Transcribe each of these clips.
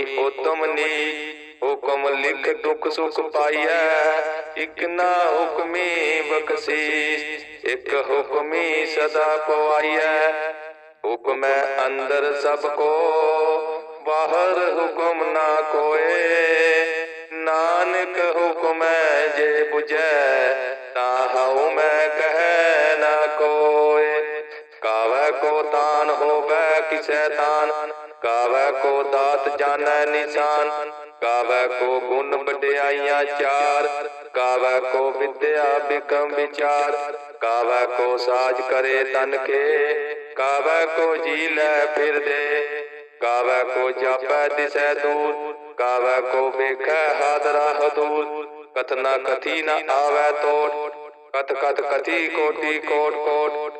ਹੁਕਮੀ ਉਤਮ ਨੀ, ਹੁਕਮ ਲਿਖ ਦੁਖ ਸੁਖ ਪਾਈਐ। ਇਕ ਨਾ ਹੁਕਮੀ ਬਖਸ਼ੀਸ਼, ਇਕ ਹੁਕਮੀ ਸਦਾ ਪਵਾਈਐ। ਹੁਕਮੈ ਅੰਦਰ ਸਭ ਕੋ, ਬਾਹਰ ਹੁਕਮ ਨਾ ਕੋਏ। ਨਾਨਕ ਹੁਕਮੈ ਜੇ 부ਜੈ ਤਾ ਹਉ ਮੈਂ ਕਹਿ ਨਾ ਕੋ ਤਾਨ ਹੋਵੈ, ਕਿਸੈ ਤਾਨ। ਕਾਵੈ ਕੋ ਦਾਤ ਜਾਣੈ ਨਿਸ਼ਾਨ। ਕਾਵੈ ਕੋ ਗੁਣ ਵਡਿਆਈਆਂ ਚਾਰ। ਕਾਵੈ ਕੋ ਵਿਦਿਆ ਬਿਕਮ ਵਿਚਾਰ। ਕਾਵੈ ਕੋ ਸਾਜ ਕਰੇ ਤਨ ਕੇ। ਕਾਵੈ ਕੋ ਜੀ ਲੈ ਫਿਰਦੇ ਕਾਵੈ ਕੋ ਜਾਪੈ ਦਿਸੈ ਦੂਰ। ਕਾਵੈ ਕੋ ਵੇਖੈ ਹਾਦਰਾ ਹਦੂਰ। ਕਥਨਾ ਕਥੀ ਨ ਆਵੈ ਤੋਟ ਕਤ ਕਤ ਕਥੀ ਕੋਟੀ ਕੋਟ ਕੋਟ।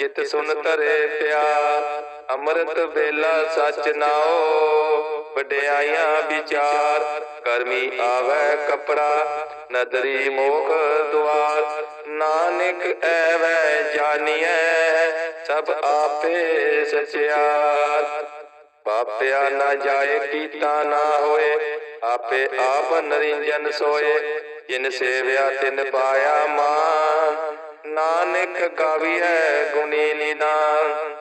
ਜਿਤ ਸੁਨ ਤਰੇ ਪਿਆਰ ਅੰਮ੍ਰਿਤ ਵੇਲਾ ਸਚ ਨਾਓ ਵਡਿਆਈਆਂ ਵਿਚਾਰ ਕਰਮੀ ਆਵੈ ਕਪੜਾ ਨਦਰੀ ਮੋਖ ਦੁਆਰ ਨਾਨਕ ਐਵੈ ਜਾਣੀਐ ਸਭ ਆਪੇ ਸਚਿਆਰ। ਪਾਪਿਆ ਨਾ ਜਾਏ ਕੀਤਾ ਨਾ ਹੋਏ ਆਪੇ ਆਪ ਨਰਿੰਜਨ ਸੋਏ ਜਿਨ ਸੇਵਿਆ ਤਿਨ ਪਾਇਆ ਮਾਨ ਨਾਨਕ ਗਾਵੀਐ ਗੁਣੀ ਨਿਦਾਨ।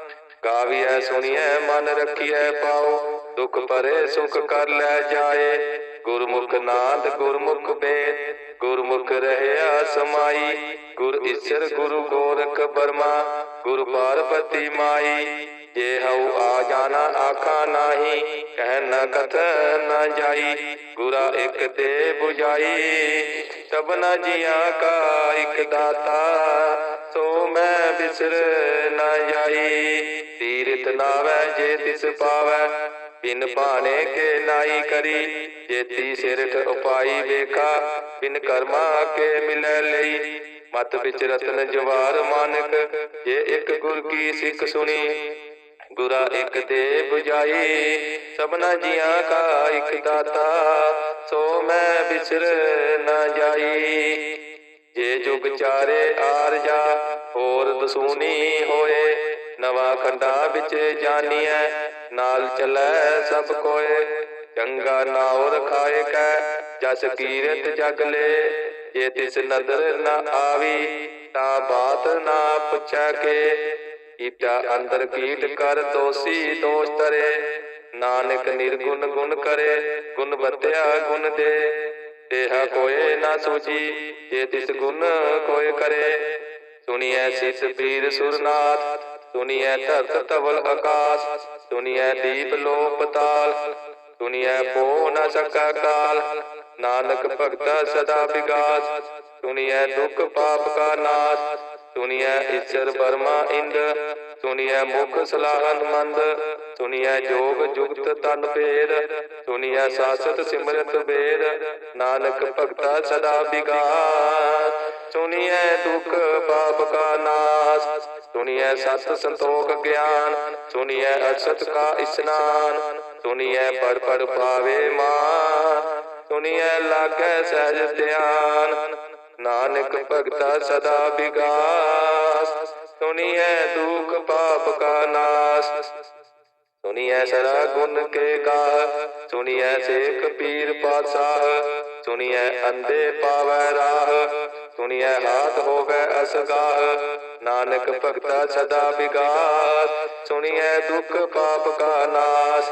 ਗਾਵੀਐ ਸੁਣੀਐ ਮਨ ਰੱਖੀਐ ਪਾਉ ਦੁਖ ਭਰੇ ਸੁਖ ਕਰ ਲੈ ਜਾਏ। ਗੁਰਮੁਖ ਨਾਦ ਗੁਰਮੁਖ ਬੇਦ, ਗੁਰਮੁਖ ਰਹਿਆ ਸਮਾਈ। ਗੁਰ ਈਸ਼ਰ ਗੁਰੂ ਗੋਰਖ ਬਰਮਾ, ਗੁਰ ਪਾਰਬਤੀ ਮਾਈ। ਜੇ ਹਉ ਆ ਜਾਣਾ ਆਖਾ ਨਾਹੀ, ਕਹਿ ਨ ਕਥ ਨ ਜਾਈ, ਗੁਰਾ ਇਕ ਤੇ 부ਜਾਈ ਸਭਨਾ ਜੀਆਂ ਕਾ ਇਕ ਦਾਤਾ, ਸੋ ਮੈਂ ਬਿਸਰ ਨ ਜਾਈ। ਤੀਰਤ ਨਾਵੈ ਜੇ ਤਿਸ ਪਾਵੈ, ਬਿਨ ਭਾਣੇ ਕੇ ਨਾਈ ਕਰੀ। ਜੇਤੀ ਸਿਰਠ ਉਪਾਈ ਵੇਖਾ, ਬਿਨ ਕਰਮਾ ਕੇ ਮਿਲੈ ਲਈ। ਮਤ ਵਿੱਚ ਰਤਨ ਜਵਾਰ ਮਾਨਕ, ਜੇ ਇੱਕ ਗੁਰ ਕੀ ਸਿੱਖ ਸੁਣੀ ਗੁਰਾ ਇੱਕ ਤੇ 부ਜਾਈ ਸਭਨਾ ਜੀਆਂ ਕਾ ਇੱਕ ਦਾਤਾ, ਸੋ ਮੈਂ ਬਿਸਰ ਨਾ ਜਾਈ। ਜੇ ਜੁਗ ਚਾਰੇ ਆਰ ਹੋਰ ਦਸੂਨੀ ਹੋਏ, ਨਵਾ ਖੰਡਾ ਵਿੱਚ ਜਾਨੀਐ, ਨਾਲ ਚੱਲੈ ਸਭ ਕੋਏ। ਚੰਗਾ ਨਾਉ ਰਖਾਏ ਕੈ, ਜਸ ਕੀਰਤ ਜਗ ਲੈ, ਜੇ ਤਿਸ ਨਦਰ ਨਾ ਆਵੀ, ਤਾਂ ਬਾਤ ਨਾ ਪੁੱਛੈ ਕੇ। ਕੀਟਾ ਅੰਦਰ ਕੀਟ ਕਰ ਦੋਸੀ ਦੋਸ਼ ਤਰੇ ਨਾਨਕ ਨਿਰਗੁਣ ਗੁਣ ਕਰੇ, ਗੁਣ ਬਤਿਆ ਗੁਣ ਦੇ। ਦੇਹਾ ਕੋਏ ਨਾ ਸੂਚੀ ਜੇ ਤਿਸ ਗੁਣ ਕੋਏ ਕਰੇ। ਸੁਣੀਐ ਸਿਸ ਪੀਰ ਸੁਰਨਾਥ, ਸੁਣੀਐ ਧਰਤ ਤਵਲ ਆਕਾਸ਼। ਸੁਣੀਐ ਦੀਪ ਲੋ ਪਤਾਲ ਸੁਣੀਐ ਪੋ ਨਾ ਸਕਾ ਕਾਲ। ਨਾਨਕ ਭਗਤਾ ਸਦਾ ਵਿਗਾਸ, ਸੁਣੀਐ ਦੁਖ ਪਾਪ ਕਾ ਨਾਸ਼। ਸੁਣੀਐ ਈਸ਼ਰ ਬਰਮਾ ਇੰਦ, ਸੁਣੀਐ ਮੁਖ ਸਲਾਹਨ ਮੰਦ ਸੁਣੀਐ ਜੋਗ ਜੁਗਤ ਤਨ ਭੇਦ, ਸੁਣੀਐ ਸਾਸਤ ਸਿਮਰਤ ਵੇਦ, ਨਾਨਕ ਭਗਤਾ ਸਦਾ ਵਿਗਾਸ ਸੁਣੀਐ ਦੁਖ ਪਾਪ ਕਾ ਨਾਸ, ਸੁਣੀਐ ਸਤ ਸੰਤੋਖ ਗਿਆਨ, ਸੁਣੀਐ ਅਸਤ ਕਾ ਇਸਨਾਨ, ਸੁਣੀਐ ਪੜ ਪੜ ਪਾਵੇ ਮਾਨ, ਸੁਣੀਐ ਲਾਗੈ ਸਹਿਜ ਧਿਆਨ। ਨਾਨਕ ਭਗਤਾ ਸਦਾ ਵਿਗਾਸ। ਸੁਣੀਐ ਦੁਖ ਪਾਪ ਕਾ ਨਾਸ। ਸੁਣੀਐ ਸਰਾ ਗੁਣ ਕੇ ਗਾ ਸੁਣੀਐ ਸੇਖ ਪੀਰ ਪਾਤਸ਼ਾਹ। ਸੁਣੀਐ ਅੰਦੇ ਪਾਵੈ ਰਾਹ। ਸੁਣੀਐ ਹਾਥ ਹੋਵੇ ਅਸਗਾਹ। ਨਾਨਕ ਭਗਤਾ ਸਦਾ ਵਿਗਾਸ। ਸੁਣੀਐ ਦੁਖ ਪਾਪ ਕਾ ਨਾਸ।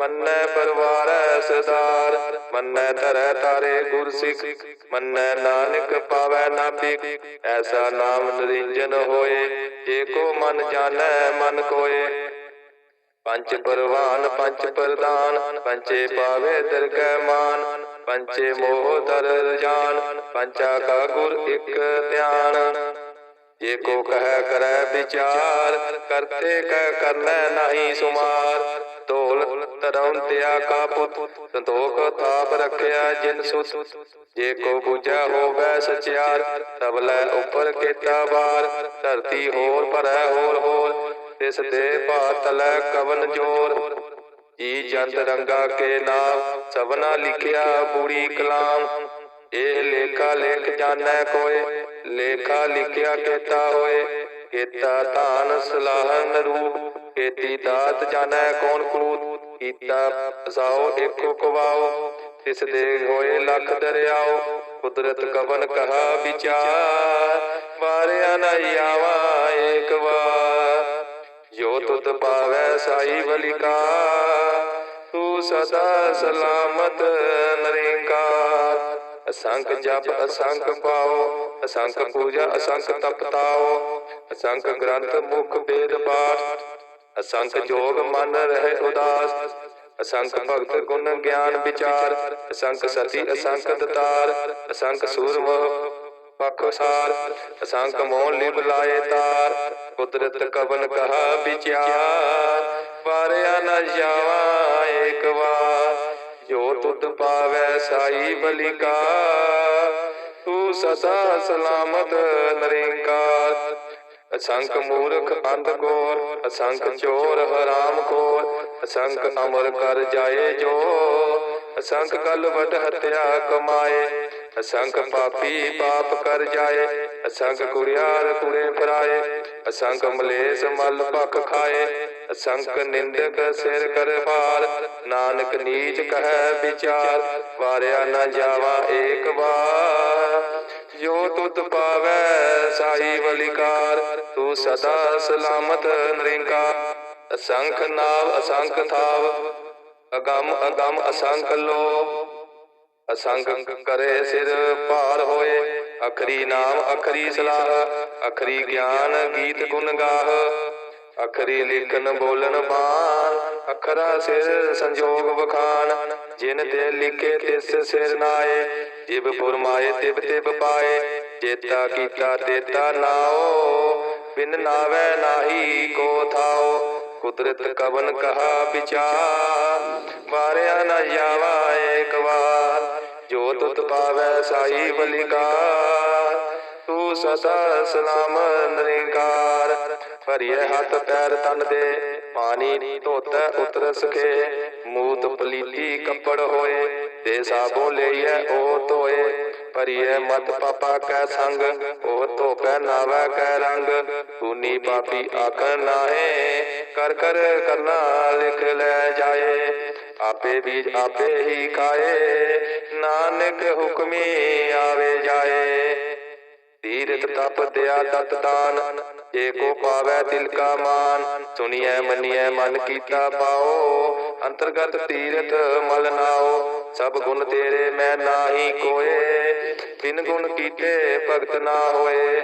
ਮੰਨੈ ਪਰਵਾਰੈ ਸਦਾਰ ਮੰਨੈ ਧਰੈ ਤਾਰੇ ਗੁਰ ਸਿੱਖ ਮੰਨੈ ਨਾਨਕ ਪਾਵੈ ਨਾਭਿਕ ਐਸਾ ਨਾਮ ਨਰਿੰਜਨ ਹੋਏ, ਜੇ ਕੋ ਮਨ ਜਾਣੈ, ਮਨ ਕੋਏ। ਪੰਜ ਪਰਵਾਨ ਪੰਜ ਪ੍ਰਦਾਨ, ਪੰਚੇ ਪਾਵੇ ਦਰਗਹਿ ਮਾਨ। ਪੰਚੇ ਮੋਹ ਦਰ ਜਾਨ, ਪੰਚਾ ਕਾ ਗੁਰ ਇਕ ਧਿਆਨ। ਜੇ ਕੋ ਕਹਿ ਕਰੈ ਵਿਚਾਰ, ਕਰਤੇ ਕਹਿ ਕਰਨੈ ਨਹੀਂ ਸੁਮਾਰ। ਢੋਲ ਧਰਮ ਕਾ ਪੁੱਤ, ਸੰਤੋਖ ਤਾਪ ਰੱਖਿਆ ਜਿਨ ਸੁਤ। ਜੇ ਕੋ ਬੁਝੈ ਹੋਵੇ ਸਚਿਆਰ, ਤਬ ਲੈ ਉੱਪਰ ਕੀਤਾ ਬਾਰ ਧਰਤੀ ਹੋਰ ਭਰੈ ਹੋਰ ਹੋਰ, ਤਿਸ ਦੇ ਭਾਤ ਲੈ ਕਵਨ ਜੋਰ। ਜੀ ਜੰਤ ਰੰਗਾ ਕੇ ਨਾਮ, ਸਭਨਾ ਲਿਖਿਆ ਬੂੜੀ ਕਲਾਮ। ਇਹ ਲੇਖਾ ਲੇਖ ਜਾਣੈ ਕੋਏ, ਲੇਖਾ ਲਿਖਿਆ ਕੀਤਾ ਹੋਏ। ਕੀਤਾ ਧਾਨ ਸਲਾਹਨ ਰੂਪ ਕੀਤੀ ਦਾਤ ਜਾਣੈ ਕੌਣ ਕੂਤ ਕੀਤਾ ਸਾਓ ਏਕੋ ਕਵਾਓ ਤਿਸ ਦੇ ਹੋਏ ਲੱਖ ਦਰਿਆਓ, ਕੁਦਰਤ ਕਵਨ ਕਹਾ ਵਿਚਾਰ, ਵਾਰਿਆ ਨ ਆਵਾ ਏਕ ਵਾਰ। ਜੋ ਤੁਧ ਪਾਵੈ ਸਾਈ ਬਲਿਕਾ ਤੂੰ ਸਦਾ ਸਲਾਮਤ ਨਰਿੰਕਾਰ। ਅਸੰਖ ਜਪ ਅਸੰਖ ਪਾਓ ਅਸੰਖ ਪੂਜਾ ਅਸੰਖ ਤਪਤਾਓ ਅਸੰਖ ਗ੍ਰੰਥ ਮੁਖ ਵੇਦ ਪਾਠ ਅਸੰਖ ਜੋਗ ਮਨ ਰਹੇ ਉਦਾਸ ਅਸੰਖ ਭਗਤ ਗੁਣ ਗਿਆਨ ਵਿਚਾਰ ਅਸੰਖ ਸਤੀ ਅਸੰਖ ਦਤਾਰ ਅਸੰਖ ਸੂਰਮ ਪਖਸਾਰ ਅਸੰਖ ਮੋਹ ਲਿਵ ਲਾਏ ਤਾਰ ਕੁਦਰਤ ਕਵਨ ਕਹਾ ਵਿਚਾਰ ਵਾਰਿਆ ਨ ਜਾਵਾ ਏਕ ਵਾਰ ਜੋ ਤੁਧ ਪਾਵੈ ਸਾਈ ਬਲਿਕਾ, ਤੂੰ ਸਦਾ ਸਲਾਮਤ ਨਰਿੰਕਾਰ ਅਸੰਖ ਮੂਰਖ ਅੰਧ ਗੋਰ ਅਸੰਖ ਚੋਰ ਹਰਾਮ ਖੋਰ ਅਸੰਖ ਅਮਰ ਕਰ ਜਾਏ ਜੋ। ਅਸੰਖ ਕਲ ਵਟ ਹਤਿਆ ਕਮਾਏ, ਅਸੰਖ ਪਾਪੀ ਪਾਪ ਕਰ ਜਾਏ, ਅਸੰਖ ਕੁੜਿਆਰ ਕੁੜੇ ਫਰਾਏ, ਅਸੰਖ ਮਲੇਸ ਮਲ ਭਖ ਖਾਏ। ਅਸੰਖ ਨਿੰਦਕ ਸਿਰ ਕਰ ਭਾਰ ਨਾਨਕ ਨੀਚ ਕਹੈ ਵਿਚਾਰ, ਵਾਰਿਆ ਨਾ ਜਾਵਾ ਏਕ ਵਾਰ। ਜੋ ਤੁਧ ਪਾਵੈ ਸਾਈ ਬਲਿਕਾਰ ਤੂੰ ਸਦਾ ਸਲਾਮਤ ਨਰਿੰਕਾਰ। ਅਸੰਖ ਨਾਵ ਅਸੰਖ ਥਾਵ, ਅਗੰਮ ਅਗੰਮ ਅਸੰਖ ਲੋ ਅਸੰਖ ਕਰੇ ਸਿਰ ਭਾਰ ਹੋਏ, ਅਖਰੀ ਨਾਮ ਅਖਰੀ ਸਲਾਹ, ਅਖਰੀ ਗਿਆਨ ਗੀਤ ਗੁਣ ਗਾਹ। ਅਖਰੀ ਲਿਖਨ ਬੋਲਨ ਬਾਣ, ਅਖਰਾ ਸਿਰ ਸੰਜੋਗ ਵਖਾਨ ਜਿਨ ਤੇ ਲਿਖੇ ਤਿਸ ਸਿਰ ਨਾਏ, ਜਿਬ ਫੁਰਮਾਏ ਤਿਬ ਤਿਬ ਪਾਏ, ਚੇਤਾ ਕੀਤਾ ਤੇਤਾ ਨਾਓ, ਬਿਨ ਨਾਵੇ ਨਾਹੀ ਕੋ ਥਾਓ, ਕੁਦਰਤ ਕਵਨ ਕਹਾ ਵਿਚਾਰ, ਵਾਰਿਆ ਨਾ ਜਾਵਾ ਏਕ ਵਾਰ, ਜੋ ਤੁਤ ਪਾਵੈ ਸਾਈ ਬਲਿਕਾਰ, ਤੂੰ ਸਦਾ ਸਲਾਮ ਨਰਿੰਕਾਰ ਭਰੀਏ ਹੱਥ ਪੈਰ ਤਨ ਦੇ, ਪਾਣੀ ਧੋਤੈ ਉਤਰ ਸਕੇ ਮੂਤ ਪਲੀਤੀ ਕੱਪੜ ਹੋਏ ਤੇ ਸਾਬੋ ਲਈਐ ਉਹ ਧੋਏ। ਭਰੀਏ ਮਤ ਪਾਪਾ ਕੈ ਸੰਗ, ਉਹ ਧੋਪੈ ਨਾਵੈ ਕੈ ਰੰਗ। ਤੂਨੀ ਪਾਪੀ ਆਖਣ ਨਾਹੇ, ਕਰ ਕਰ ਕਰਨਾ ਲਿਖ ਲੈ ਜਾਏ। ਆਪੇ ਬੀਜ ਆਪੇ ਹੀ ਖਾਏ, ਨਾਨਕ ਹੁਕਮੀ ਆਵੇ ਜਾਏ। ਤੀਰਥ ਤਪ ਦਿਆ ਤਤ ਦਾਨ, ਜੇ ਕੋ ਪਾਵੈ ਤਿਲ ਕਾ ਮਾਨ। ਸੁਣੀਐ, ਮੰਨੀਐ, ਮਨ ਕੀਤਾ ਪਾਓ, ਅੰਤਰਗਤ ਤੀਰਥ ਮਲ ਨਾਓ। ਸਭ ਗੁਣ ਤੇਰੇ ਮੈਂ ਨਾਹੀ ਕੋਏ, ਬਿਨ ਗੁਣ ਕੀਤੇ ਭਗਤ ਨਾ ਹੋਏ।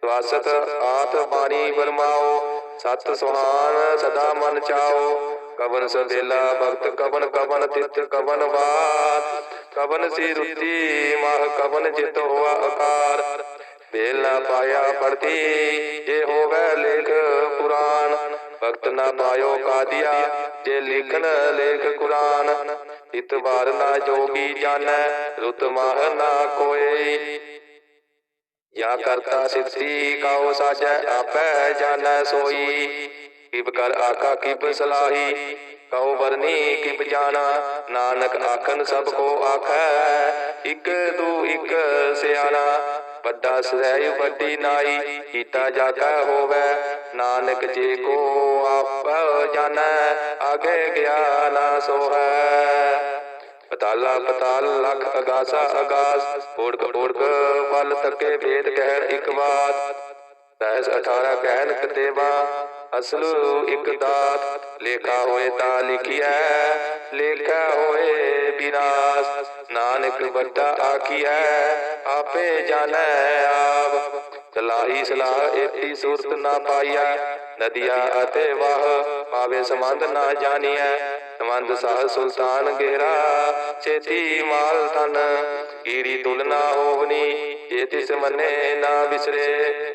ਸਵਾਸਤ ਆਤ ਬਾਣੀ ਬਰਮਾਓ ਸਤ ਸੁਹਾਨ ਸਦਾ ਮਨ ਚਾਓ। ਕਵਨ ਸਬੇਲਾ ਭਗਤ, ਕਵਨ ਕਵਨ ਤਿਤ ਕਵਨ ਬਾਤ ਕਵਨ ਸੀ ਰੁੱਤੀ, ਮਾਹ ਕਵਨ ਜਿਤ ਹੋਆ ਆਕਾਰ ਬੇਲ ਨਾ ਪਾਇਆ ਪੜਤੀ ਜੇ ਹੋਵੇ ਲੇਖ ਕੁਰਾਨ ਭਗਤ ਨਾ ਪਾਇਓ ਕਾਦੀਆ, ਜੇ ਲਿਖਨ ਲੇਖ ਕੁਰਾਨ। ਇਤਬਾਰ ਨਾ ਜੋਗੀ ਜਾਣੈ, ਰੁਤ ਮਾਹ ਨਾ ਕੋਏ ਜਾਂ ਕਰਤਾ ਸਿੱਧੀ, ਕਾਉ ਸਾਜੈ, ਆਪੈ ਜਾਣੈ ਸੋਈ। ਕਿਬ ਕਰ ਆਖਾ ਕਿਬ ਸਲਾਹੀ, ਕਉ ਵਰਨੀ ਕਿਬ ਜਾਣਾ। ਨਾਨਕ ਆਖਨ ਸਭ ਕੋ ਆਖੈ, ਇਕ ਦੂ ਇਕ ਸਿਆਣਾ। ਵੱਡਾ ਸਹਿ ਵੱਡੀ ਨਾਈ, ਕੀਤਾ ਜਾਗਾ ਹੋਵੇ। ਨਾਨਕ ਜੇ ਕੋ ਆਪ ਜਾਣੈ, ਆਗੇ ਗਿਆ ਸੋਹੈ। ਪਤਾਲਾ ਪਤਾਲ ਲਖ ਅਗਾਸਾ ਅਗਾਸ ਓੜਕ ਓੜਕ ਫਲ ਤੱਕੇ ਭੇਦ ਕਹਿਣ ਇੱਕ ਬਾਤ ਸਹਿਸ 18 ਕਹਿਣ ਕਤੇਵਾ, ਅਸਲ ਇੱਕ ਦਾਤ। ਲੇਖਾ ਹੋਏ ਤਾਂ ਲਿਖਿਆ ਲੇਖਾ ਹੋਏ ਵਿਨਾਸ਼ ਨਾਨਕ ਵੱਡਾ ਆਖੀਐ ਆਪੇ ਜਾਣੈ ਆਪ। ਸਲਾਹੀ ਸਲਾਹ ਏਤੀ ਸੂਰਤ ਨਾ ਪਾਈਆ। ਨਦੀਆਂ ਅਤੇ ਵਾਹ ਪਾਵੇ ਸੰਬੰਧ ਨਾ ਜਾਣੀਐ। ਸੰਬੰਧ ਸਾਹ ਸੁਲਤਾਨ ਗਹਿਰਾ ਛੇਤੀ ਮਾਲ ਤਨ ਕੀੜੀ ਤੁਲਨਾ ਹੋਵਨੀ, ਜੇ ਤਿਸ ਮੰਨੇ ਨਾ ਵਿਸਰੇ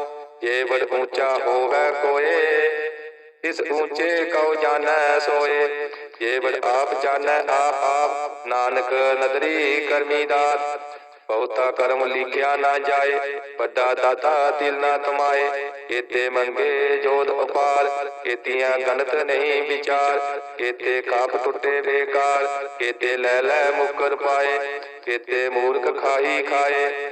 ਜੇ ਵਡ ਉੱਚਾ ਹੋਵੇ ਕੋਏ, ਇਸ ਉੱਚੇ ਕਉ ਜਾਣੈ ਸੋਏ। ਜੇ ਵਡ ਆਪ ਜਾਣੈ ਆਪ ਆਪ ਨਾਨਕ ਨਦਰੀ ਕਰਮੀ ਦਾਤ। ਬਹੁਤਾ ਕਰਮ ਲਿਖਿਆ ਨਾ ਜਾਏ, ਵੱਡਾ ਦਾਤਾ ਤਿਲ ਨਾ ਕਮਾਏ। ਕੇਤੇ ਮੰਗੇ ਜੋਤ ਉਪਾਰ, ਕੇਤੀਆਂ ਗਨਤ ਨਹੀਂ ਵਿਚਾਰ। ਕੇਤੇ ਕਾਪ ਟੁੱਟੇ ਬੇਕਾਰ, ਕੇਤੇ ਲੈ ਲੈ ਮੁਕਰ ਪਾਏ। ਕੇਤੇ ਮੂਰਖ ਖਾਈ ਖਾਏ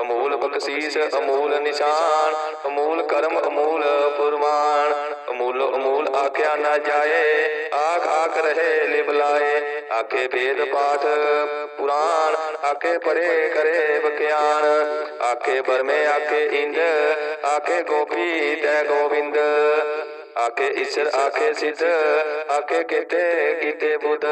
ਅਮੂਲ ਬਖਸ਼ੀਸ, ਅਮੂਲ ਨਿਸ਼ਾਨ, ਅਮੂਲ ਕਰਮ, ਅਮੂਲ ਪੁਰਮਾਨ ਅਮੂਲ ਅਮੂਲ ਆਖਿਆ ਨਾ ਜਾਏ, ਆਖ ਆਖ ਰਹੇ ਲਿਬਲਾਏ ਆਖੇ ਵੇਦ ਪਾਠ ਪੁਰਾਣ, ਆਖੇ ਪਰੇ ਕਰੇ ਬਖਿਆਨ ਆਖੇ ਪਰਮੇ ਆਖੇ ਇੰਦ, ਆਖੇ ਗੋਪੀ ਤੈ ਗੋਵਿੰਦ। ਆਖੇ ਈਸ਼ਰ, ਆਖੇ ਸਿੱਧ, ਆਖੇ ਕੀਤੇ ਕੀਤੇ ਬੁੱਧ।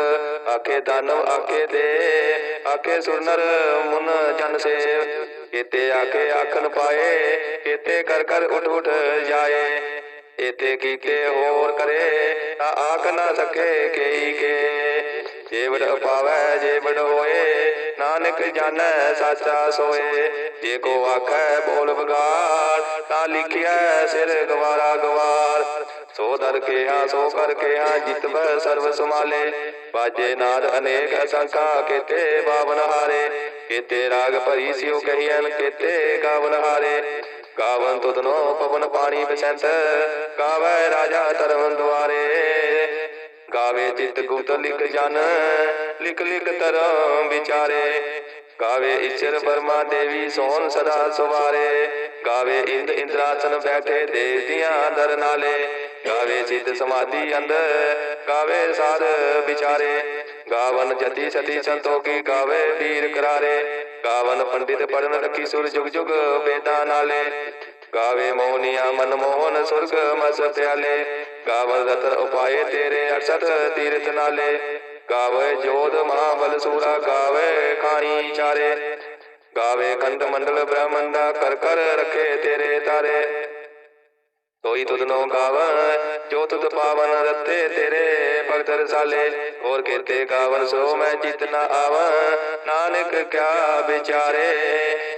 ਆਖੇ ਦਾਨਵ ਆਖੇ ਦੇ, ਆਖੇ ਸੁਰਨਰ, ਮੁਨ, ਜਨ ਸੇਵ। ਕੀਤੇ ਆਖੇ ਆਖਨ ਪਾਏ, ਕੀਤੇ ਕਰ ਕਰ ਉਠ ਉਠ ਜਾਏ। ਇਤੇ ਕੀਤੇ ਹੋਰ ਕਰੇ, ਤਾਂ ਆਖ ਨਾ ਸਕੇ ਕਈ ਕੇ। ਜੇ ਵਡ ਪਾਵੈ ਜੇ ਹੋਏ ਨਾਨਕ ਜਾਣੈ ਸਾਚਾ ਸੋਏ। ਜੇ ਕੋ ਆਖੈ ਬੋਲ ਬਗਾਰ ਤਾਂ ਲਿਖਿਆ ਸਿਰ ਗਵਾਰਾ ਗਵਾਰ। ਸੋ ਦਰ ਕੇ ਹਾਂ ਸੋ ਕਰ ਕੇ ਹਾਂ ਜਿਤਬੈ ਸਰਬ ਸਮਾਲੇ ਬਾਜੇ ਨਾਦ ਅਨੇਕ ਅਸੰਖਾ, ਕੀਤੇ ਬਾਵਨ ਹਾਰੇ। ਕੀਤੇ ਰਾਗ ਭਰੀ ਸਿਉ ਕਹੀਐਨ, ਕੀਤੇ ਗਾਵਨ ਹਾਰੇ। ਗਾਵਨ ਤੁਧਨੋ ਪਵਨ ਪਾਣੀ ਬਸੰਤ ਕਾਵੈ ਰਾਜਾ ਧਰਮ ਦੁਆਰੇ। ਗਾਵੇ ਚਿਤ ਗੁਪਤ ਲਿਖ ਜਨ, ਲਿਖ ਲਿਖ ਧਰਮ ਵਿਚਾਰੇ। ਗਾਵੇ ਈਸ਼ਰ ਬਰਮਾ ਦੇਵੀ ਸੋਨ ਸਦਾ ਸੁਵਾਰੇ। ਗਾਵੇ ਇੰਦ ਇੰਦਰਾਸਨ ਬੈਠੇ ਦੇਵ ਦੇਵਤਿਆਂ ਦਰ ਨਾਲੇ। ਗਾਵੇ ਸਿੱਧ ਸਮਾਧੀ ਅੰਦਰ ਗਾਵੇ ਸਾਧ ਵਿਚਾਰੇ। ਗਾਵਨ ਜਤੀ ਸਤੀ ਸੰਤੋਖੀ ਗਾਵੇ ਵੀਰ ਕਰਾਰੇ। ਗਾਵਨ ਪੰਡਿਤ ਪੜਨ ਰਖੀ ਸੁਰ ਜੁਗ ਜੁਗ ਵੇਦਾਂ ਨਾਲੇ। ਗਾਵੇ ਮੋਹਨੀਆ ਮਨ ਮੋਹਨ ਸੁਰਗ ਮਸ ਪਿਆਲੇ ਕਾਵਲ ਰਤਨ ਉਪਾਏ ਤੇਰੇ 68 ਤੀਰਥ ਨਾਲੇ। ਗਾਵੇ ਜੋਧ ਮਹਾਬਲ ਸੂਰਾ, ਗਾਵੇ ਖਾਣੀ ਚਾਰੇ ਗਾਵੇ ਖੰਡ ਮੰਡਲ ਬ੍ਰਹਮੰਡਾ ਕਰ ਕਰ ਰਖੇ ਤੇਰੇ ਤਾਰੇ। ਤੋਈ ਤੁਧਨੋ ਗਾਵਨ ਜੋ ਤੁਧ ਪਾਵਨ ਰਤੇ ਤੇਰੇ ਭਗਤ ਰਸਾਲੇ। ਹੋਰ ਕੀਤੇ ਗਾਵਨ ਸੋ ਮੈਂ ਚਿਤ ਨ ਆਵਨ ਨਾਨਕ ਕਿਆ ਵਿਚਾਰੇ।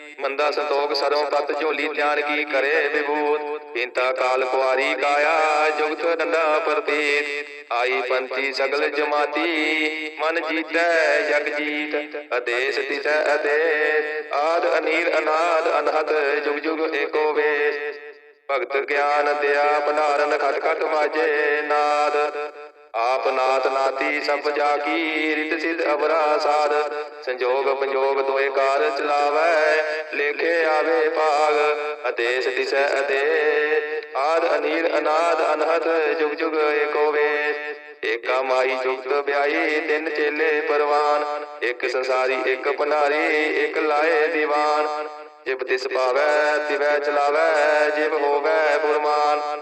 ਮੰਦਾ ਸੰਤੋਖ ਸਰੋਂ ਪਤ ਝੋਲੀ ਧਿਆਨ ਕੀ ਕਰੇ ਵਿਭੂਤ? ਪਿੰਤਾ ਕਾਲ ਕੁਆਰੀ ਕਾਇਆ ਜੁਗਤ ਡੰਡਾ ਪ੍ਰਤੀਤ। ਆਈ ਪੰਥੀ ਸਗਲ ਜਮਾਤੀ, ਮਨ ਜੀਤੈ, ਜਗ ਜੀਤ। ਅਦੇਸ ਤਿਸੈ ਅਦੇਸ ਆਦ ਅਨੀਰ ਅਨਾਦ ਅਨਹਦ, ਜੁਗ ਜੁਗ ਏਕੋ ਵੇਸ। ਭਗਤ ਗਿਆਨ ਦਿਆ, ਭੰਡਾਰਨ ਖਟ ਖਟ ਵਾਜੇ ਨਾਦ। ਆਪ ਨਾਤ ਨਾਤੀ ਸਭ ਜਾ ਰਿਤ ਸਿਧ ਅਵਰਾ ਸਾਧ। ਸੰਜੋਗ ਪੰਜੋਗ ਦੋਏ ਕਾਰ ਚਲਾਵੈ, ਲੇਖੇ ਆਵੇ ਭਾਗ ਅਦੇਸ ਦਿਸੈ ਅਦੇ ਆਦ ਅਨੀਰ ਅਨਾਦ ਅਨਹਦ, ਜੁਗ ਜੁਗ ਏਕੋ ਵੇਸ। ਏਕਾ ਮਾਈ ਜੁਗਤ ਵਿਆਈ ਤਿੰਨ ਚੇਲੇ ਪਰਵਾਨ। ਇੱਕ ਸੰਸਾਰੀ, ਇੱਕ ਭੰਡਾਰੀ, ਇੱਕ ਲਾਏ ਦੀਵਾਨ। ਜਿਬ ਤਿਸ ਪਾਵੈ, ਤਿਵੈ ਚਲਾਵੈ, ਜਿਬ ਹੋਵੈ ਫੁਰਮਾਨ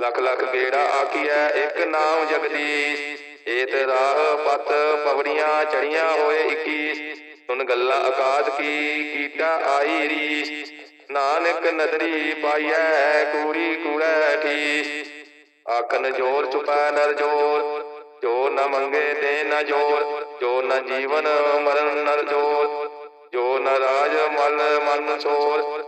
ਲਖ ਲੱਖ ਬੇੜਾ ਆਕੀਐ ਇੱਕ ਨਾਮ ਜਗਦੀਸ਼। ਏਤ ਰਾਹ ਪਤ ਪਵੜੀਆਂ ਚੜੀਆਂ ਹੋਏ 21 ਸੁਨ ਗੱਲਾਂ ਆਕਾਦ ਕੀ, ਕੀਟਾ ਆਈ ਰੀਸ। ਨਾਨਕ ਨਦਰੀ ਪਾਈਐ, ਕੂੜੀ ਕੂੜੈ ਠੀਸ। ਆਖਨ ਜੋਰ ਚੁਪੈ ਨਰ ਜੋਰ, ਜੋ ਨ ਮੰਗੇ ਦੇ ਨ ਜੋਰ, ਜੋ ਨ ਜੀਵਨ ਮਰਨ ਨਰ ਜੋਰ, ਜੋ ਨ ਰਾਜ ਮਲ ਮਨ ਸੋਰ।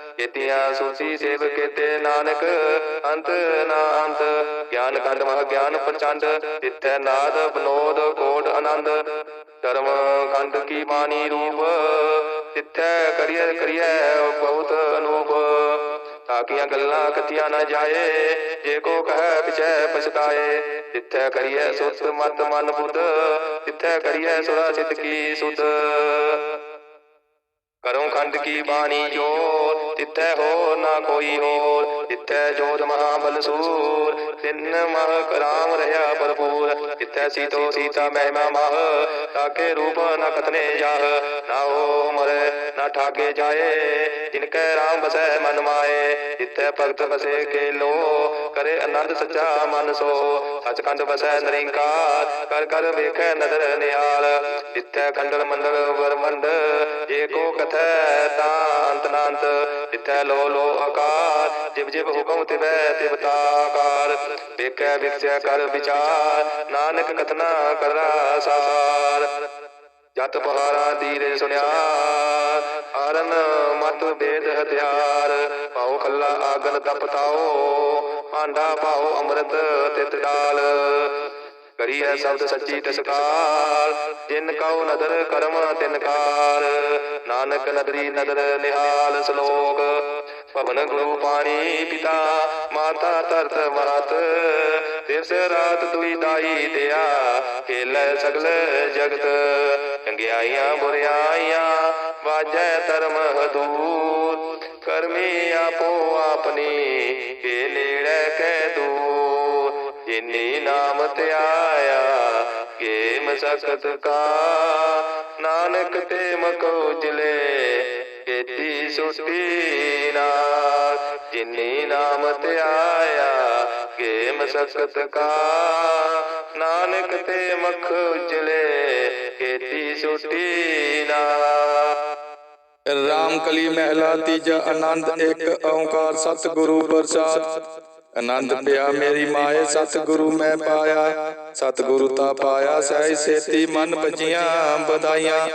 ਕੇਤੀਆਂ ਸੂਚੀ ਸੇਵ ਕੇਤੇ ਨਾਨਕ, ਅੰਤ ਨਾ ਅੰਤ। ਗਿਆਨ ਕੰਡ ਮਹ ਗਿਆਨ ਪ੍ਰਚੰਡ, ਤਿੱਥੈ ਨਾਦ ਬਨੋਦ ਕੋਟ ਆਨੰਦ। ਧਰਮ ਖੰਡ ਕੀ ਬਾਣੀ ਰੂਪ, ਤਿੱਥੈ ਕਰੀਏ ਕਰੀਏ ਬਹੁਤ ਅਨੂਪ। ਤਾਕੀਆਂ ਗੱਲਾਂ ਕਥੀਆਂ ਨਾ ਜਾਏ, ਜੇ ਕੋ ਕਹੈ ਪਿਛੈ ਪਛਤਾਏ। ਤਿੱਥੈ ਕਰੀਐ ਸੁਤ ਮਤ ਮਨ ਬੁੱਧ, ਤਿੱਥੈ ਕਰੀਏ ਸੁਰਾ ਸਿਤ ਕੀ ਸੁਧ ਕਰਮ ਖੰਡ ਕੀ ਬਾਣੀ ਜੋ ਤਿੱਥੈ ਹੋ ਨਾ ਕੋਈ ਹੋਰ। ਤਿੱਥੈ ਜੋਤ ਮਹਾਬਲ ਸੂਰ, ਤਿੰਨ ਮਹ ਕਰਾਮ ਰਹਾ ਭਰਪੂਰ। ਤਿੱਥੈ ਸੀਤੋ ਸੀਤਾ ਮਹਿਮਾ ਮਹ, ਤਾਕੇ ਰੂਪ ਨ ਕਤਨੇ ਜਾਹ। ਨਾ ਹੋ ਮਰੇ, ਨਾ ਠਾਕੇ ਜਾਏ ਜਿਨ ਕੈ ਰਾਮ ਬਸੈ ਮਨ ਮਾਏ। ਤਿੱਥੈ ਭਗਤ ਬਸੇ ਕੇ ਲੋ ਕਰੇ ਆਨੰਦ ਸੱਚਾ ਮਨ ਸੋ। ਸਚਖੰਡ ਬਸੈ ਨਰਿੰਕਾਰ, ਕਰ ਕਰ ਵੇਖੈ ਨਦਰ ਨਿਹਾਲ। ਤਿੱਥੈ ਖੰਡਲ ਮੰਡਲ ਵਰਮੰਡ ਜੇ ਕੋ ਕਥੈ ਤਾਂ ਅੰਤ ਨਾੰਤ। ਲੋ ਲੋ ਆਕਾਰ, ਜਿਵ ਜਿਵ ਹੁਕਮ ਤਿਵੈ ਤਿਵ ਤਾਕਾਰ ਵੇਖੈ ਵਿਖਸੈ ਕਰ ਵਿਚਾਰ, ਨਾਨਕ ਕਥਨਾ ਕਰਨਾ ਸਾਰ। ਜਤ ਪਹਾਰਾ ਦੀਰੇ ਸੁਨਿਆ ਆਰਨ ਮਤ ਵੇਦ ਹਥਿਆਰ ਪਾਉ ਖੱਲਾ ਆਗਨ ਤਪਤਾਓ ਆਂਡਾ ਪਾਉ ਅੰਮ੍ਰਿਤ ਤਿਤ ਡਾਲ ਕਰੀਐ ਸ਼ਬਦ ਸੱਚੀ ਤਸਕਾਰ, ਜਿਨ ਕਉ ਨਦਰ ਕਰਮ ਤਿਨਕਾਰ, ਨਾਨਕ ਨਦਰੀ ਨਦਰ ਨਿਹਾਲ ਸ਼ਲੋਕ ਪਵਨ ਗੁਰੂ ਪਾਣੀ ਪਿਤਾ, ਮਾਤਾ ਧਰਤ ਮਾਤ ਤਿਸ ਰਾਤ ਦੁਈ ਦਾਈ ਦਿਆ, ਖੇਲੇ ਸਗਲ ਜਗਤ। ਚੰਗਿਆਈਆਂ ਬੁਰਿਆਈਆਂ, ਵਾਜੈ ਧਰਮ ਹਦੂਰ। ਕਰਮੀ ਆਪੋ ਆਪਣੀ, ਕੇ ਨੇੜੇ ਕੈ ਦੂਰ। ਜਿਨੀ ਨਾਮ ਧਿਆਇਆ ਕੇ ਮਸਕਤ ਕਾ। ਨਾਨਕ ਤੇ ਮਕੋ ਜਲੇ ਕੀਤੀ ਸੁਟੀ ਨਾਰ ਜਿਨੀ ਨਾਮ ਧਿਆਇਆ ਕੇ ਮਸਕਤ ਕਾ। ਨਾਨਕ ਤੇ ਮਖ ਉਜਲੇ ਕੀਤੀ ਸੁਟੀ ਨਾਰ ਰਾਮ ਕਲੀ ਮਹਿਲਾ, ਤੀਜਾ ਆਨੰਦ, ਇੱਕ ਓੰਕਾਰ ਸਤਿਗੁਰੂ ਪ੍ਰਸਾਦ। ਆਨੰਦ ਪਿਆ ਮੇਰੀ ਮਾਏ, ਸਤਿਗੁਰੂ ਮੈਂ ਪਾਇਆ। ਸਤਿਗੁਰੂ ਤਾ ਪਾਇਆ ਸਹਿ ਸੇਤੀ ਮਨ ਭਜੀਆਂ ਬਧਾਈਆਂ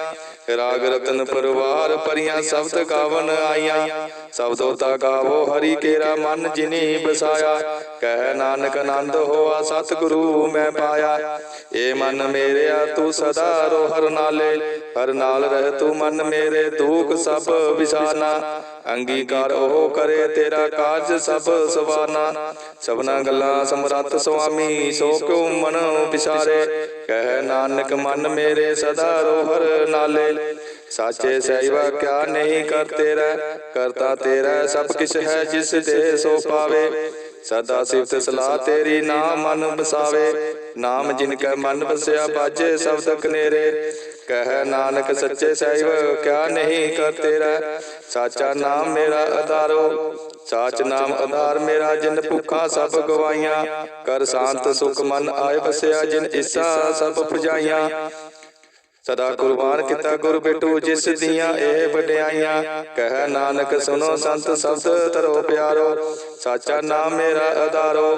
ਰਾਗ ਰਤਨ ਪਰਵਾਰ ਪਰੀਆਂ ਸ਼ਬਦ ਗਾਵਨ ਆਈਆਂ। ਸ਼ਬਦੋ ਤਾ ਗਾਵੋ ਹਰੀ ਕੇਰਾ ਮਨ ਜਿਨੀ ਬਸਾਇਆ। ਕਹਿ ਨਾਨਕ ਆਨੰਦ ਹੋਆ ਸਤਿਗੁਰੂ ਮੈਂ ਪਾਇਆ। ਏ ਮਨ ਮੇਰਿਆ ਤੂੰ ਸਦਾ ਰੋ ਹਰ ਨਾਲੇ। ਹਰ ਨਾਲ ਰਹਿ ਤੂੰ ਮਨ ਮੇਰੇ ਦੁਖ ਸਭ ਵਿਸਾਰਨਾ ਅੰਗੀਕਾਰ ਉਹ ਕਰੇ ਤੇਰਾ ਕਾਜ ਸਭ ਸਵਾਰਨਾ ਸਭਨਾ ਗੱਲਾਂ ਸਮਰੱਥ ਸੁਆਮੀ, ਸੋ ਕਿਉ ਮਨ ਵਿਸਾਰੇ ਕਹਿ ਨਾਨਕ, ਮਨ ਮੇਰੇ ਸਦਾ ਰੋ ਨਾਲੇ। ਸਾਚੇ ਸਹਿਬਾ, ਕਿਆ ਨਹੀਂ ਕਰ ਤੇਰਾ? ਕਰਤਾ ਤੇਰਾ ਸਭ ਕਿਛ ਹੈ ਜਿਸ ਦੇ ਸੋ ਪਾਵੇ। ਸਦਾ ਸਿਫਤ ਸਲਾਹ ਤੇਰੀ ਨਾਮ ਮਨ ਬਸਾਵੇ ਨਾਮ ਜਿਨ ਕੈ ਮਨ ਬਸਿਆ ਬਾਜੇ ਸ਼ਬਦ ਕਨੇਰੇ ਕਹਿ ਨਾਨਕ ਸੱਚੇ ਸਹਿਬ, ਕਿਆ ਨਹੀਂ ਕਰ ਤੇਰਾ ਸਾਚਾ ਨਾਮ ਮੇਰਾ ਆਧਾਰੋ ਸਾਚ ਨਾਮ ਆਧਾਰ ਮੇਰਾ, ਜਿਨ ਭੁੱਖਾ ਸਭ ਗਵਾਈਆਂ। ਕਰ ਸ਼ਾਂਤ ਸੁਖ ਮਨ ਆਏ ਬਸਿਆ ਜਿਨ ਇਸਾ ਸਭ ਪੁਜਾਈਆਂ ਸਦਾ ਕੁਰਬਾਨ ਕੀਤਾ ਗੁਰ ਬੇਟੂ, ਜਿਸ ਦੀਆਂ ਇਹ ਵਡਿਆਈਆਂ। ਕਹਿ ਨਾਨਕ ਸੁਨੋ ਸੰਤ, ਸ਼ਬਦ ਤਰੋ ਪਿਆਰੋ। ਸਾਚਾ ਨਾਮ ਮੇਰਾ ਆਧਾਰੋ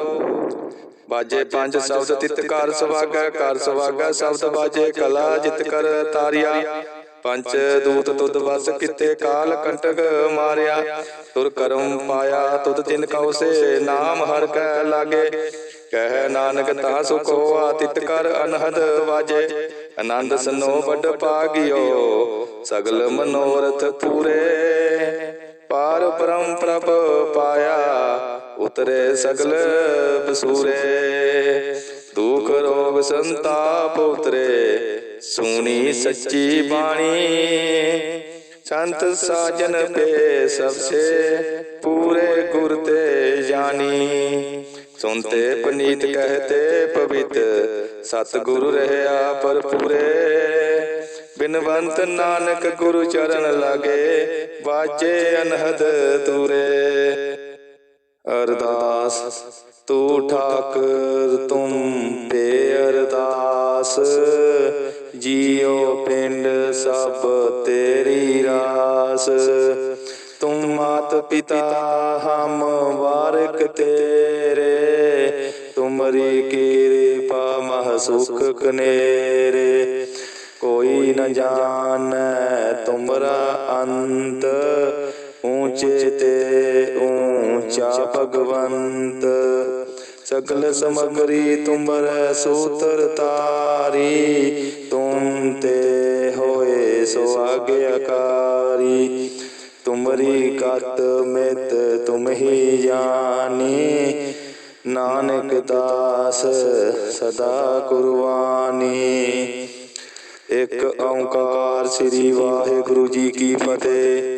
ਬਾਜੇ ਪੰਜ ਸ਼ਬਦ ਤਿਤ ਕਰ ਸੁਭਾਗੈ ਕਰ ਸੁਭਾਗੈ ਸ਼ਬਦ ਬਾਜੇ ਕਲਾ ਜਿਤ ਕਰ ਤਾਰਿਆ। ਪੰਜ ਦੂਤ ਤੁਧ ਵਸ ਕਿਤੇ ਕਾਲ ਕੰਟਕ ਮਾਰਿਆ। ਤੁਰ ਕਰਮ ਪਾਇਆ ਤੁਧ ਤਿਨ ਕਉ ਸੇ ਨਾਮ ਹਰ ਕੈ ਲਾਗੇ। ਕਹਿ ਨਾਨਕ ਤਾ ਸੁਖ ਹੋਆ ਤਿਤ ਕਰ ਅਨਹਦ ਵਾਜੇ। ਆਨੰਦ ਸਨੋ ਵੱਡ ਭਾਗਿਓ ਸਗਲ ਮਨੋਰਥ ਪੂਰੇ। ਪਾਰ। ਬ੍ਰਹਮ ਪ੍ਰਭ ਪਾਇਆ। ਉਤਰੇ ਸਗਲ ਬਸੂਰੇ। ਦੁਖ ਰੋਗ ਸੰਤਾਪ ਉਤਰੇ। ਸੁਣੀ ਸੱਚੀ ਬਾਣੀ। ਸੰਤ ਸਾਜਨ ਪੇ ਸਭਸੇ ਪੂਰੇ ਗੁਰ ਤੇ ਜਾਣੀ। ਸੁਨਤੇ ਪਨੀਤ ਕਹਤੇ ਪਵਿੱਤ। ਸਤਿਗੁਰੂ ਰਹਿਆ ਪਰਪੂਰੇ ਬਿਨਵੰਤ ਨਾਨਕ ਗੁਰੂ ਚਰਨ ਲਾਗੇ। ਬਾਜੇ ਅਨਹਦ ਤੂਰੇ ਅਰਦਾਸ, ਤੂੰ ਠਾਕਰ ਤੁਮ ਪੇ ਅਰਦਾਸ। ਜੀਉ ਪਿੰਡ ਸਭ ਤੇਰੀ ਰਾਸ। ਤੂੰ ਮਾਤ ਪਿਤਾ ਹਮ ਵਾਰਕ ਤੇਰੇ। ਤੁਮਰੀ ਕਿਰਪਾ ਮਹ ਸੁਖ ਕਨੇਰੇ। ਕੋਈ ਨ ਜਾਣੈ ਤੁਮਰਾ ਅੰਤ। ਊਚੇ ਤੇ ਊਚਾ ਭਗਵੰਤ। ਸ਼ਕਲ ਸਮਗਰੀ ਤੁਮਰ ਸੂਤਰ ਤਾਰੀ ਤੁਮ ਤੇ ਹੋਏ ਸੋ ਆਗਿਆਕਾਰੀ ਤੁਮਰੀ ਕਤ ਮਿਤ ਤੁਮ ਹੀ ਜਾਣੀ। ਨਾਨਕ ਦਾਸ ਸਦਾ ਕੁਰਬਾਨੀ। ਇੱਕ ਓੰਕਾਰ ਸ੍ਰੀ ਵਾਹਿਗੁਰੂ ਜੀ ਕੀ ਫਤਿਹ।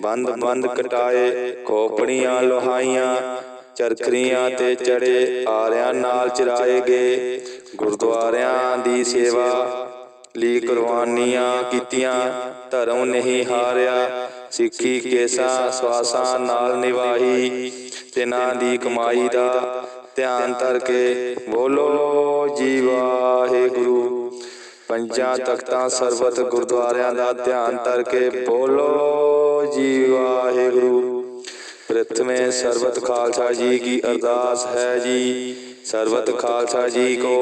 ਬੰਦ ਬੰਦ ਕਟਾਏ, ਖੋਪੜੀਆਂ ਲੋਹਾਈਆਂ, ਚਰਖਰੀਆਂ ਤੇ ਚੜੇ, ਆਰਿਆਂ ਨਾਲ ਚਰਾਏ ਗਏ। ਗੁਰਦੁਆਰਿਆਂ ਦੀ ਸੇਵਾ ਲਈ ਕੁਰਬਾਨੀਆਂ ਕੀਤੀਆਂ, ਧਰਮ ਨਹੀਂ ਹਾਰਿਆ, ਸਿੱਖੀ ਕੇਸਾਂ ਸਵਾਸਾਂ ਨਾਲ ਨਿਵਾਹੀ ਤਿਨਾਂ ਦੀ ਕਮਾਈ ਦਾ ਧਿਆਨ ਧਰ ਕੇ ਬੋਲੋ, ਜੀ ਵਾਹਿਗੁਰੂ। ਪੰਜਾਂ ਤਖਤਾਂ ਸਰਬਤ ਗੁਰਦੁਆਰਿਆਂ ਦਾ ਧਿਆਨ ਧਰ ਕੇ ਬੋਲੋ ਜੀ, ਵਾਹਿਗੁਰੂ। ਪ੍ਰਥਮੇ ਸਰਬਤ ਖਾਲਸਾ ਜੀ ਕੀ ਅਰਦਾਸ ਹੈ ਜੀ। ਸਰਬਤ ਖਾਲਸਾ ਜੀ ਕੋ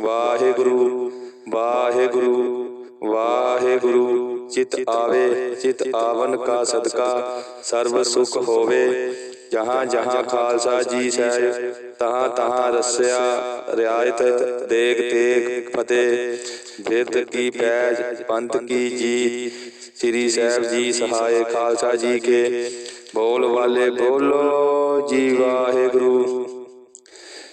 ਵਾਹਿਗੁਰੂ ਵਾਹਿਗੁਰੂ ਵਾਹਿਗੁਰੂ। ਚਿਤ ਆਵੇ, ਚਿਤ ਆਵਨ ਕਾ ਸਦਕਾ, ਸਰਬ ਸੁਖ ਹੋਵੇ। ਜਹਾਂ ਜਹਾਂ ਖਾਲਸਾ ਜੀ ਸਹਿ ਤਹਾਂ ਤਹਾਂ ਰਸਿਆ, ਰਿਆਇਤ ਦੇਖ ਤੇਗ ਫਤਿਹ। ਬਿਰਧ ਕੀ ਪੈਜ, ਪੰਥ ਕੀ ਜੀ ਸ੍ਰੀ ਸਾਹਿਬ ਜੀ ਸਹਾਇ ਖਾਲਸਾ ਜੀ ਕੇ। ਬੋਲ ਵਾਲੇ ਬੋਲੋ ਜੀ ਵਾਹਿਗੁਰੂ।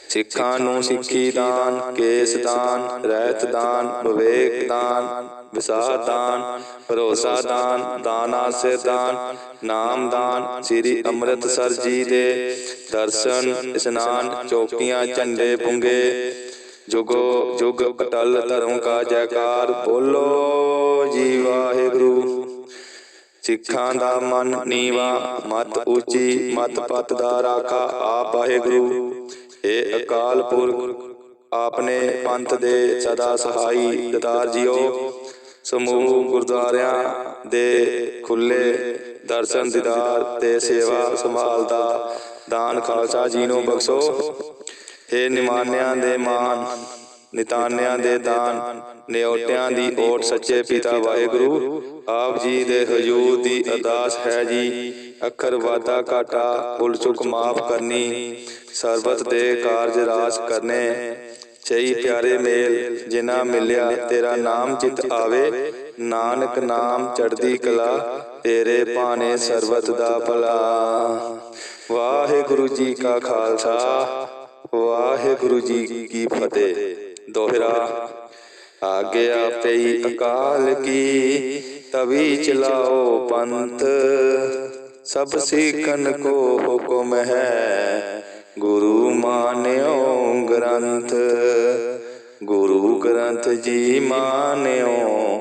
ਸਿੱਖਾਂ ਨੂੰ ਸਿੱਖੀ ਦਾਨ ਕੇਸ ਦਾਨ ਰਹਿਤ ਦਾਨ ਵਿਵੇਕ ਦਾਨ ਵਿਸਾਰ ਦਾਨ ਭਰੋਸਾ ਦਾਨ ਦਾਨਾ ਸੇ ਦਾਨ ਨਾਮ ਦਾਨ ਸ੍ਰੀ ਅੰਮ੍ਰਿਤਸਰ ਜੀ ਦੇ ਦਰਸ਼ਨ ਇਸ਼ਨਾਨ ਚੌਕੀਆਂ ਝੰਡੇ ਪੁੰਗੇ ਜੁਗੋ ਜੁਗ ਕਟਲ ਧਰਮ ਕਾ ਜੈਕਾਰ ਬੋਲੋ ਜੀ ਵਾਹਿਗੁਰੂ। ਸਿੱਖਾਂ ਦਾ ਮਨ ਨੀਵਾ, ਮਤ ਉੱਚੀ, ਮਤ ਪਤ ਦਾ ਰਾਖਾ, ਆਪ ਵਾਹਿਗੁਰੂ। ਏ ਅਕਾਲ ਪੁਰਖ, ਆਪਨੇ ਪੰਥ ਦੇ ਸਦਾ ਸਹਾਈ ਦਤਾਰ ਜੀਓ। ਸਮੂਹ ਗੁਰਦੁਆਰਿਆਂ ਦੇ ਖੁੱਲੇ ਦਰਸ਼ਨ ਦੀਦਾਰ ਤੇ ਸੇਵਾ ਸੰਭਾਲ ਦਾ ਦਾਨ ਖਾਲਸਾ ਜੀ ਨੂੰ ਬਖਸ਼ੋ। ਏ ਨਿਮਾਨਿਆਂ ਦੇ ਮਾਨ ਨਿਤਾਨਿਆਂ ਦੇ ਦਾਨ ਨਿਉਟਿਆਂ ਦੀ ਓਟ ਸੱਚੇ ਪਿਤਾ ਵਾਹਿਗੁਰੂ, ਆਪ ਜੀ ਦੇ ਹਜੂਰ ਦੀ ਅਰਦਾਸ ਹੈ ਜੀ। ਅੱਖਰ ਵਾਦਾ ਘਾਟਾ, ਭੁੱਲ ਚੁੱਕ ਮਾਫ ਕਰਨੀ, ਸਰਬਤ ਦੇ ਕਾਰਜ ਰਾਸ ਕਰਨੇ। ਸਹੀ ਪਿਆਰੇ ਮੇਲ ਜਿਨਾ ਮਿਲਿਆ ਤੇਰਾ ਨਾਮ ਚਿਤ ਆਵੇ। ਨਾਨਕ ਨਾਮ ਚੜਦੀ ਕਲਾ, ਤੇਰੇ ਭਾਣੇ ਸਰਬਤ ਦਾ ਭਲਾ। ਵਾਹਿਗੁਰੂ ਜੀ ਕਾ ਖਾਲਸਾ, ਵਾਹਿਗੁਰੂ ਜੀ ਕੀ ਫਤਿਹ। ਦੋਹਰਾ ਆਗਿਆ ਪਈ ਅਕਾਲ ਕੀ ਤਵੀ ਚਲਾਓ ਪੰਥ। ਸਭ ਸਿੱਖਨ ਕੋ ਹੁਕਮ ਹੈ। ਗੁਰੂ ਮਾਨਿਓ ਗ੍ਰੰਥ। ਗੁਰੂ ਗ੍ਰੰਥ ਜੀ ਮਾਨਿਓ।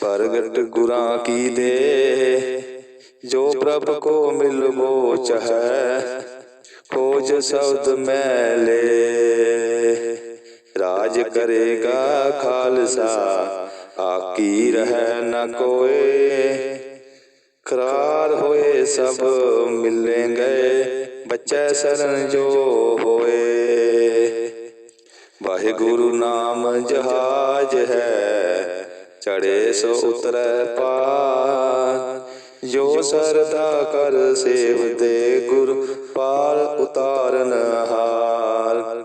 ਪ੍ਰਗਟ ਗੁਰਾਂ ਕੀ ਦੇ। ਜੋ ਪ੍ਰਭ ਕੋ ਮਿਲ ਮੋਚ ਹੈ। ਖੋਜ ਸ਼ਬਦ ਮੈਲੇ ਰਾਜ ਕਰੇਗਾ ਖਾਲਸਾ। ਆਕੀ ਰਹਿ ਨ ਕੋਏ। ਕਰਾਰ ਹੋਏ ਸਭ ਮਿਲੇ ਬੱਚੇ ਸਰਨ ਜੋ ਹੋਏ। ਵਾਹਿਗੁਰੂ ਨਾਮ ਜਹਾਜ ਹੈ ਚੜੇ ਸੋ ਉਤਰੈ ਪਾਰ। ਜੋ ਸਰਦਾ ਕਰ ਸੇਵਦੇ ਗੁਰ ਪਾਰ ਉਤਾਰਨ ਹਾਰ।